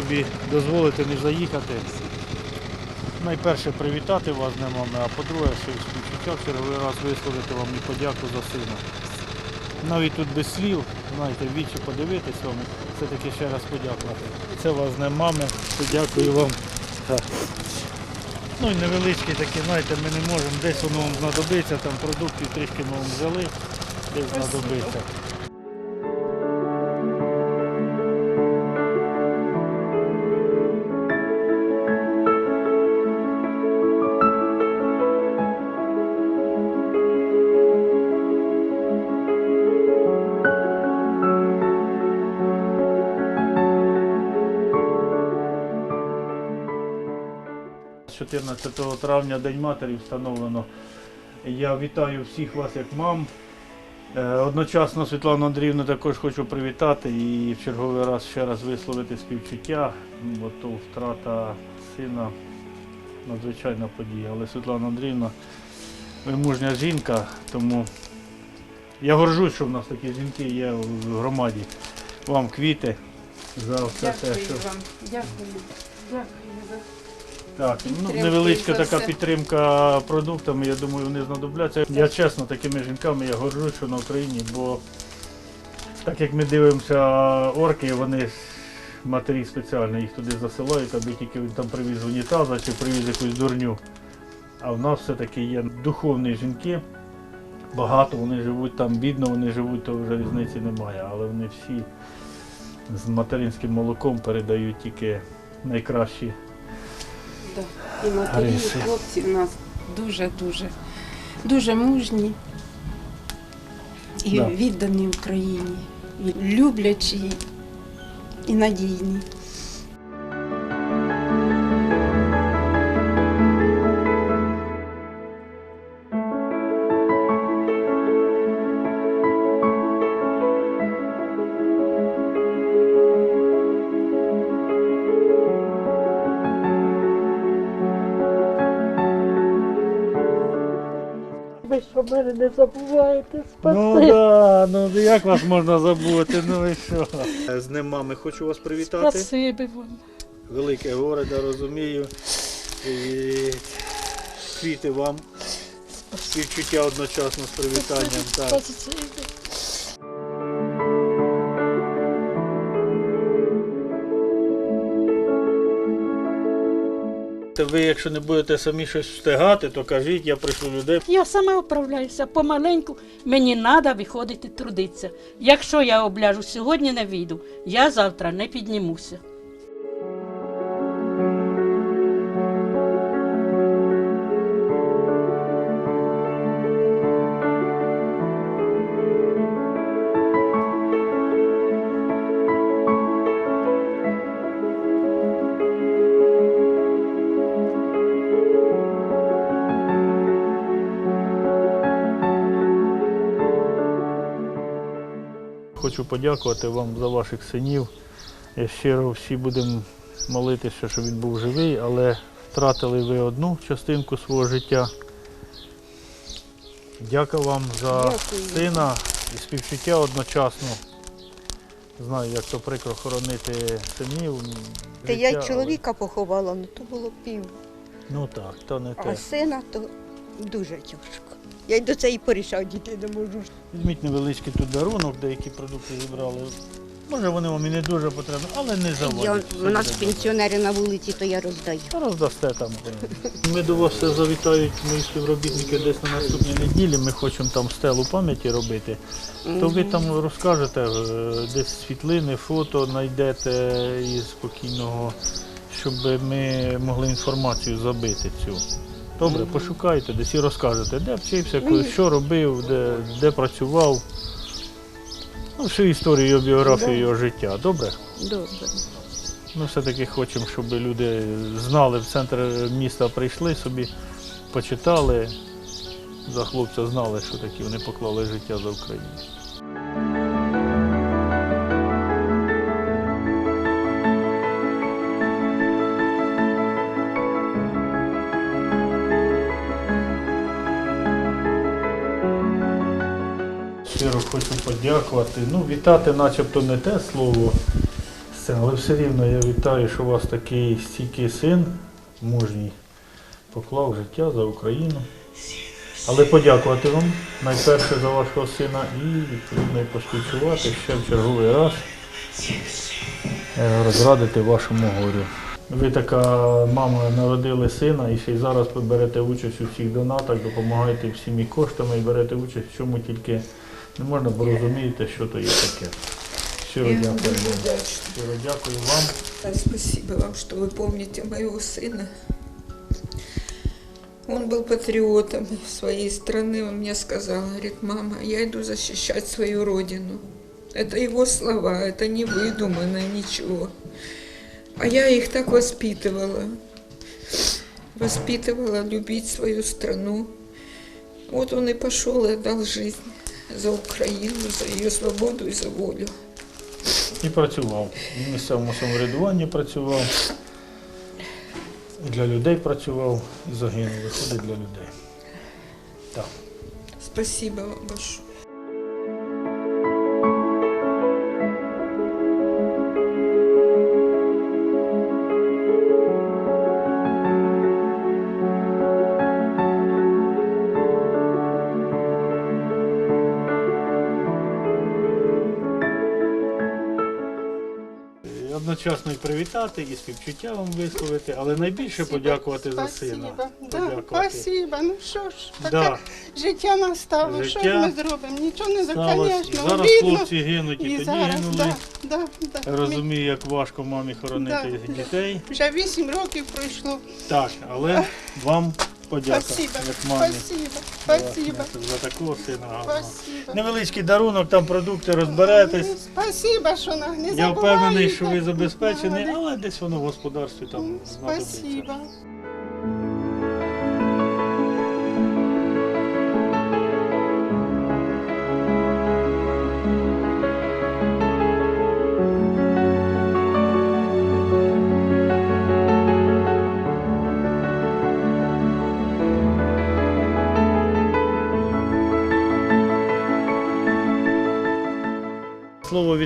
собі дозволити не заїхати. Найперше привітати вас з ними, а по-друге, що співчуття черговий раз висловити вам і подяку за сина. Навіть тут без слів, знаєте, вічі подивитись вам, все-таки ще раз подякувати. Це вас ним мами, дякую вам. Ну і невеличкі такі, знаєте, ми не можемо, десь воно вам знадобиться, там продуктів трішки ми вам взяли, десь знадобиться. 14 травня День матері встановлено. Я вітаю всіх вас як мам. Е, Одночасно Світлану Андріївну також хочу привітати і в черговий раз ще раз висловити співчуття, бо то втрата сина надзвичайна подія. Але Світлана Андріївна ви мужня жінка, тому я горжусь, що в нас такі жінки є в громаді. Вам квіти за все те, Дякую вам. Дякую. Дякую Так, ну, невеличка така підтримка продуктами, я думаю, вони знадобляться. Я чесно, такими жінками я горжусь, що на Україні, бо так як ми дивимося орки, вони матері спеціально їх туди засилають, аби тільки він там привіз унітаза чи привіз якусь дурню. А в нас все-таки є духовні жінки. Багато вони живуть там, бідно вони живуть, то вже різниці немає. Але вони всі з материнським молоком передають тільки найкращі да. і матері, і хлопці в нас дуже, дуже, дуже мужні і Да. віддані Україні, і люблячі і надійні. Ви що мене не забуваєте, Ну спасибі. да, ну як вас можна забути? Ну і що? З ним мами хочу вас привітати. Спасибі вам. Велике горе, да, розумію. І квіти вам. Співчуття одночасно з привітанням. Так. Спасибі. Ви, якщо не будете самі щось встигати, то кажіть, я пришлю людей. Я сама управляюся помаленьку. Мені треба виходити трудитися. Якщо я обляжу сьогодні не вийду, я завтра не піднімуся. Подякувати вам за ваших синів. Я щиро всі будемо молитися, щоб він був живий, але втратили ви одну частинку свого життя. Дякую вам за Дякую. сина і співчуття одночасно. Знаю, як то прикро хоронити синів. Та я й чоловіка поховала, ну то було пів. Ну так, то не А сина то дуже тяжко. Я й до цієї порішав дітей не можу. Візьміть невеличкий тут дарунок, деякі продукти зібрали. Може вони вам і не дуже потрібні, але не Я, заводять. у нас пенсіонери на вулиці, то я роздаю. Та Роздасте там. Ми до вас завітають мої співробітники десь на наступній неділі. Ми хочемо там стелу пам'яті робити. То ви там розкажете, е, десь світлини, фото знайдете із спокійного, щоб ми могли інформацію забити цю. Добре, пошукайте десь і розкажете, де вчився, що робив, де, де працював. Ну, всю історію його біографію, його життя. Добре? Добре. Ми все-таки хочемо, щоб люди знали, в центр міста прийшли собі, почитали, за хлопця знали, що такі вони поклали життя за Україну. Подякувати. Ну, вітати начебто не те слово. Але все рівно я вітаю, що у вас такий стійкий син, мужній, поклав життя за Україну. Але подякувати вам найперше за вашого сина і відповідно поспівчувати ще в черговий раз е, розрадити вашому горю. Ви така мама народили сина і ще й зараз берете участь у всіх донатах, допомагаєте всіми коштами і берете участь в чому тільки не можна, бо розумієте, що то є таке. Щиро Я вам дякую. дуже вам. вдячна. Щиро дякую вам. Да, Спасибо вам, что вы помните моего сына. Он был патриотом своей страны. Он мне сказал, говорит, мама, я иду защищать свою родину. Это его слова, это не выдуманное ничего. А я их так воспитывала. Воспитывала любить свою страну. Вот он и пошел и отдал жизнь За Україну, за її свободу і за волю. І працював. В місцевому самоврядуванні працював, і для людей працював, і загинув. Виходить для людей. Так. Спасибо вам большое. Одночасно і привітати, і співчуття вам висловити, але найбільше подякувати за сина. Да, Подякувати. спасибо. Ну що ж, таке Да, життя настало. Що ж Життя ми зробимо? Нічого не сталося. І звісно, зараз обідно. хлопці гинуть, і І тоді зараз, гинули. да, да, да. Розумію, як важко мамі хоронити Да. дітей. Вже вісім років пройшло. Так, але вам подяка, Спасибо, як мамі. спасибо, спасибо, За такого сина гарного. спасибо. Невеличкий дарунок, там продукти розберетесь. Спасибо, що на- не Я впевнений, що ви забезпечені, але десь воно в господарстві там знадобиться. Спасибо.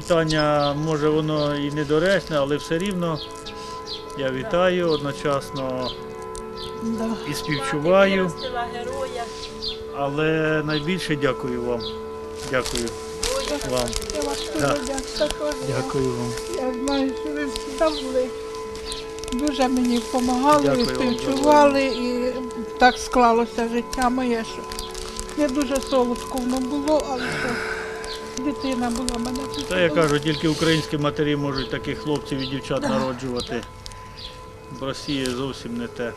Вітання, може воно і недоречне, але все рівно я вітаю одночасно і співчуваю, але найбільше дякую вам. Дякую вам. Да. Дякую вам. Я знаю, що ви всі були. Дуже мені допомагали, співчували, і так склалося життя моє, що не дуже солодко воно було, але що дитина була мене. Та я кажу, тільки українські матері можуть таких хлопців і дівчат народжувати. В Росії зовсім не те.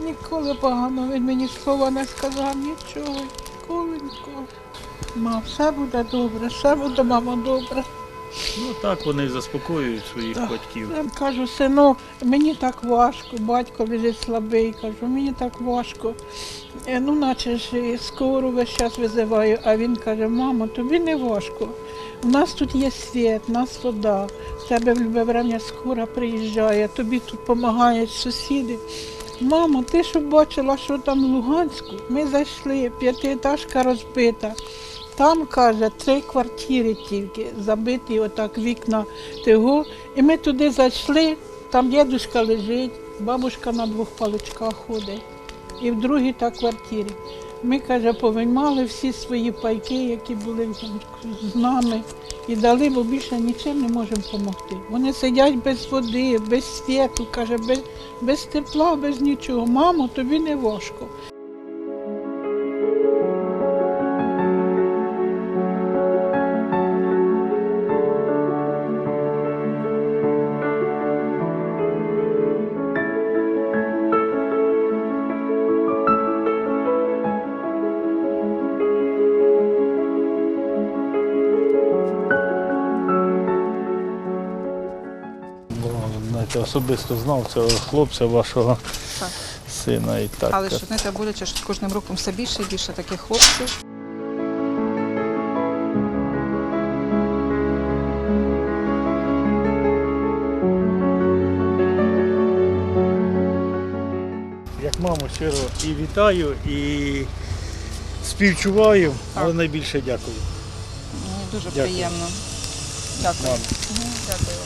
Ніколи погано він мені слова не сказав, нічого, ніколи, ніколи. Ма, все буде добре, все буде, мамо, добре. Ну так вони заспокоюють своїх Так. батьків. Я кажу, синок, мені так важко, батько лежить слабий, кажу, мені так важко. Е, Ну, наче ж скору весь час визиваю, а він каже, мамо, тобі не важко. У нас тут є світ, у нас вода, в тебе в любе время скора приїжджає, тобі тут допомагають сусіди. Мамо, ти що бачила, що там в Луганську? Ми зайшли, п'ятиэтажка розбита. Там, каже, три квартири тільки, забиті отак вікна того. І ми туди зайшли, там дідусь лежить, бабушка на двох паличках ходить. І в другій та квартирі. Ми, каже, повиймали всі свої пайки, які були з нами, і дали, бо більше нічим не можемо допомогти. Вони сидять без води, без світу, каже, без, без тепла, без нічого. Мамо, тобі не важко. Знаєте, особисто знав цього хлопця, вашого Так. сина і так. Але що знаєте, боляче, що з кожним роком все більше і більше таких хлопців. Як маму щиро і вітаю, і співчуваю, але найбільше дякую. Мені дуже Дякую. приємно. Дякую. Мам.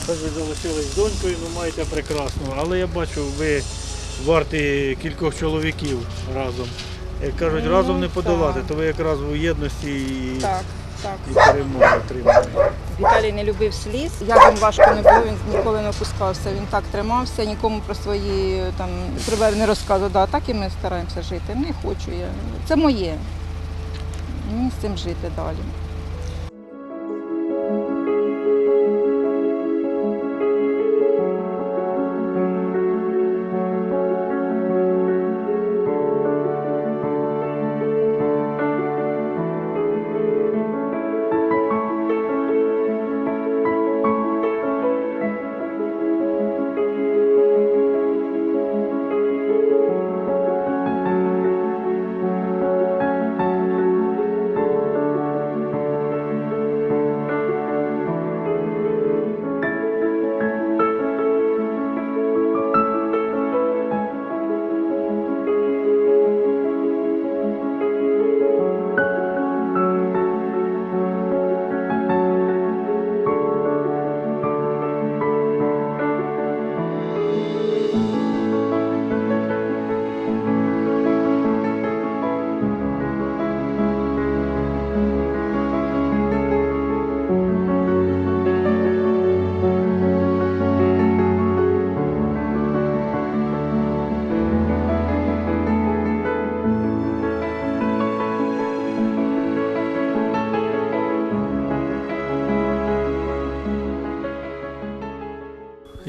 Тож ви залишились з донькою, ну маєте прекрасну. Але я бачу, ви варті кількох чоловіків разом. Як кажуть, Ну, разом не подолати, так. то ви якраз у єдності і, Так, так. і перемогу отримали. Віталій не любив сліз. Як він важко не було, він ніколи не опускався. Він так тримався, нікому про свої там прибер не розказував. Да, так і ми стараємося жити. Не хочу я. Це моє. Мені з цим жити далі.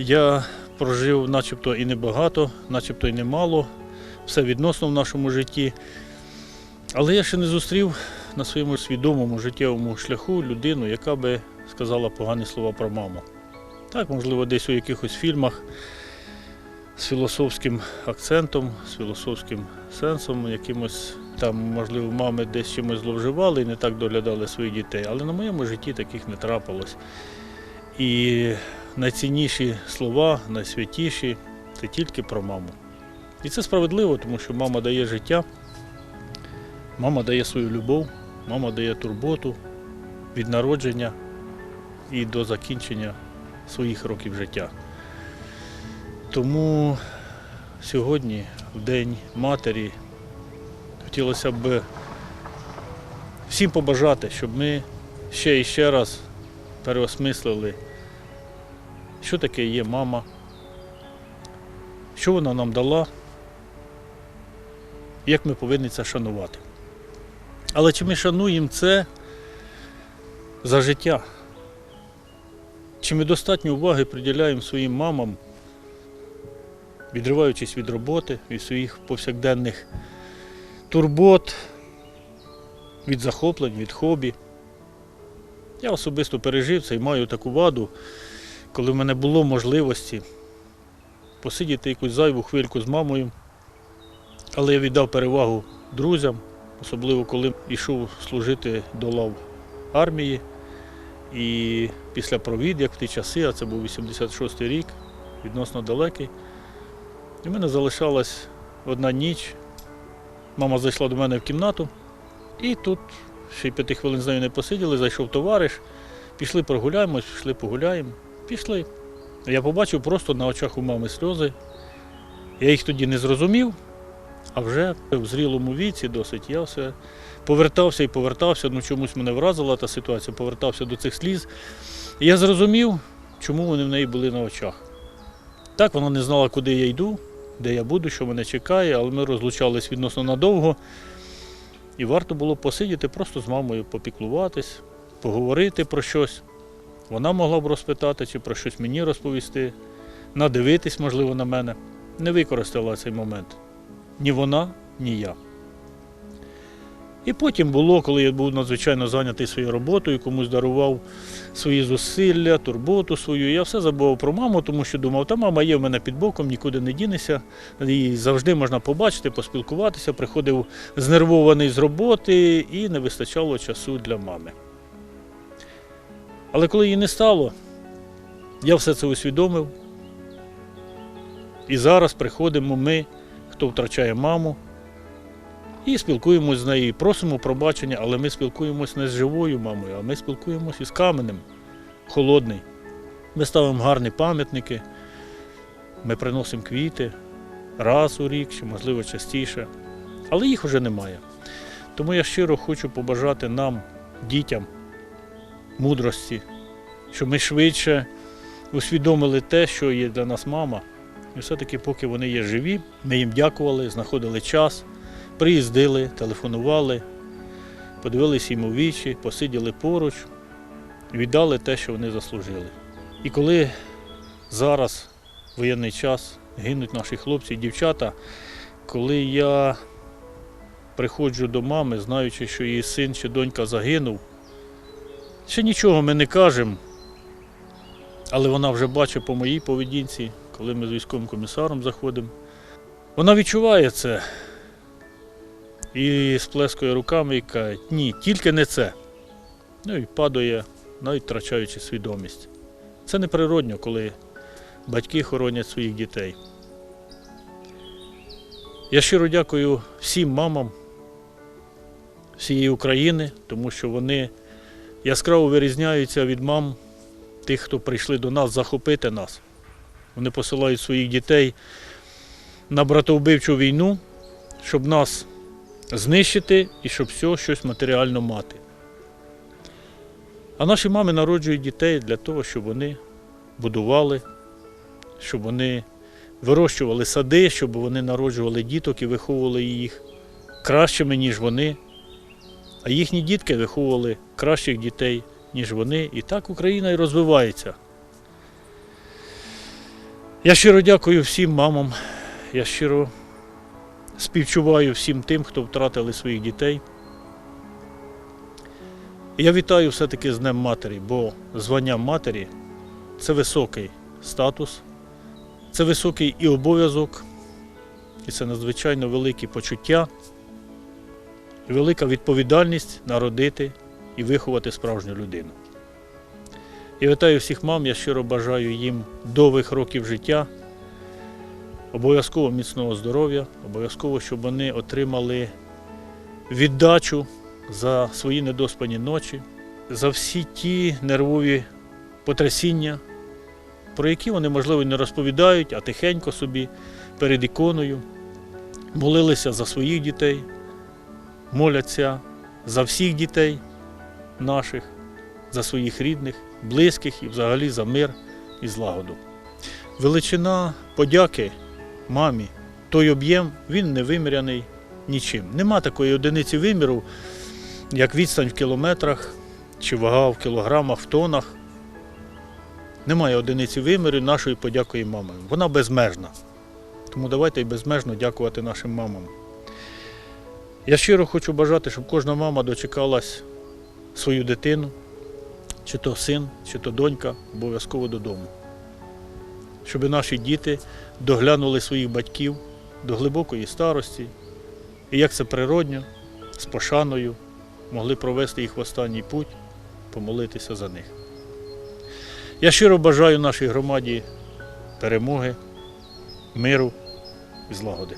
Я прожив начебто і небагато, начебто і немало, все відносно в нашому житті. Але я ще не зустрів на своєму свідомому життєвому шляху людину, яка би сказала погані слова про маму. Так, можливо, десь у якихось фільмах з філософським акцентом, з філософським сенсом, якимось там, можливо, мами десь чимось зловживали і не так доглядали своїх дітей. Але на моєму житті таких не трапилось. І найцінніші слова, найсвятіші це тільки про маму. І це справедливо, тому що мама дає життя, мама дає свою любов, мама дає турботу від народження і до закінчення своїх років життя. Тому сьогодні, в День матері, хотілося б всім побажати, щоб ми ще і ще раз переосмислили що таке є мама, що вона нам дала, як ми повинні це шанувати. Але чи ми шануємо це за життя? Чи ми достатньо уваги приділяємо своїм мамам, відриваючись від роботи, від своїх повсякденних турбот, від захоплень, від хобі? Я особисто пережив це і маю таку ваду коли в мене було можливості посидіти якусь зайву хвильку з мамою, але я віддав перевагу друзям, особливо коли йшов служити до лав армії. І після провід, як в ті часи, а це був 86-й рік, відносно далекий, в мене залишалась одна ніч. Мама зайшла до мене в кімнату, і тут ще й п'яти хвилин з нею не посиділи, зайшов товариш, пішли прогуляємось, пішли погуляємо. Пішли. Я побачив просто на очах у мами сльози. Я їх тоді не зрозумів, а вже в зрілому віці досить я все повертався і повертався, ну чомусь мене вразила та ситуація, повертався до цих сліз. І я зрозумів, чому вони в неї були на очах. Так, вона не знала, куди я йду, де я буду, що мене чекає, але ми розлучались відносно надовго. І варто було посидіти просто з мамою, попіклуватись, поговорити про щось. Вона могла б розпитати чи про щось мені розповісти, надивитись, можливо, на мене. Не використала цей момент. Ні вона, ні я. І потім було, коли я був надзвичайно зайнятий своєю роботою, комусь дарував свої зусилля, турботу свою. Я все забував про маму, тому що думав, та мама є в мене під боком, нікуди не дінеся. Її завжди можна побачити, поспілкуватися. Приходив знервований з роботи і не вистачало часу для мами. Але коли її не стало, я все це усвідомив. І зараз приходимо ми, хто втрачає маму, і спілкуємося з нею, і просимо пробачення, але ми спілкуємося не з живою мамою, а ми спілкуємося із каменем, холодний. Ми ставимо гарні пам'ятники, ми приносимо квіти раз у рік, чи можливо частіше, але їх вже немає. Тому я щиро хочу побажати нам, дітям, мудрості, щоб ми швидше усвідомили те, що є для нас мама. І все-таки, поки вони є живі, ми їм дякували, знаходили час, приїздили, телефонували, подивилися їм у вічі, посиділи поруч, віддали те, що вони заслужили. І коли зараз воєнний час гинуть наші хлопці і дівчата, коли я приходжу до мами, знаючи, що її син чи донька загинув, ще нічого ми не кажемо, але вона вже бачить по моїй поведінці, коли ми з військовим комісаром заходимо. Вона відчуває це і сплескує руками і каже, ні, тільки не це. Ну і падає, навіть втрачаючи свідомість. Це неприродно, коли батьки хоронять своїх дітей. Я щиро дякую всім мамам всієї України, тому що вони яскраво вирізняються від мам тих, хто прийшли до нас захопити нас. Вони посилають своїх дітей на братовбивчу війну, щоб нас знищити і щоб все щось матеріально мати. А наші мами народжують дітей для того, щоб вони будували, щоб вони вирощували сади, щоб вони народжували діток і виховували їх кращими, ніж вони. А їхні дітки виховували кращих дітей, ніж вони. І так Україна і розвивається. Я щиро дякую всім мамам. Я щиро співчуваю всім тим, хто втратили своїх дітей. Я вітаю все-таки з Днем Матері, бо звання матері це високий статус, це високий і обов'язок, і це надзвичайно великі почуття, велика відповідальність народити і виховати справжню людину. Я вітаю всіх мам, я щиро бажаю їм довгих років життя, обов'язково міцного здоров'я, обов'язково, щоб вони отримали віддачу за свої недоспані ночі, за всі ті нервові потрясіння, про які вони, можливо, не розповідають, а тихенько собі перед іконою молилися за своїх дітей, моляться за всіх дітей наших, за своїх рідних, близьких і взагалі за мир і злагоду. Величина подяки мамі, той об'єм, він не виміряний нічим. Нема такої одиниці виміру, як відстань в кілометрах чи вага в кілограмах, в тонах. Немає одиниці виміру нашої подякої мамам. Вона безмежна. Тому давайте і безмежно дякувати нашим мамам. Я щиро хочу бажати, щоб кожна мама дочекалась свою дитину, чи то син, чи то донька, обов'язково додому. Щоб наші діти доглянули своїх батьків до глибокої старості, і як це природньо, з пошаною могли провести їх в останній путь, помолитися за них. Я щиро бажаю нашій громаді перемоги, миру і злагоди.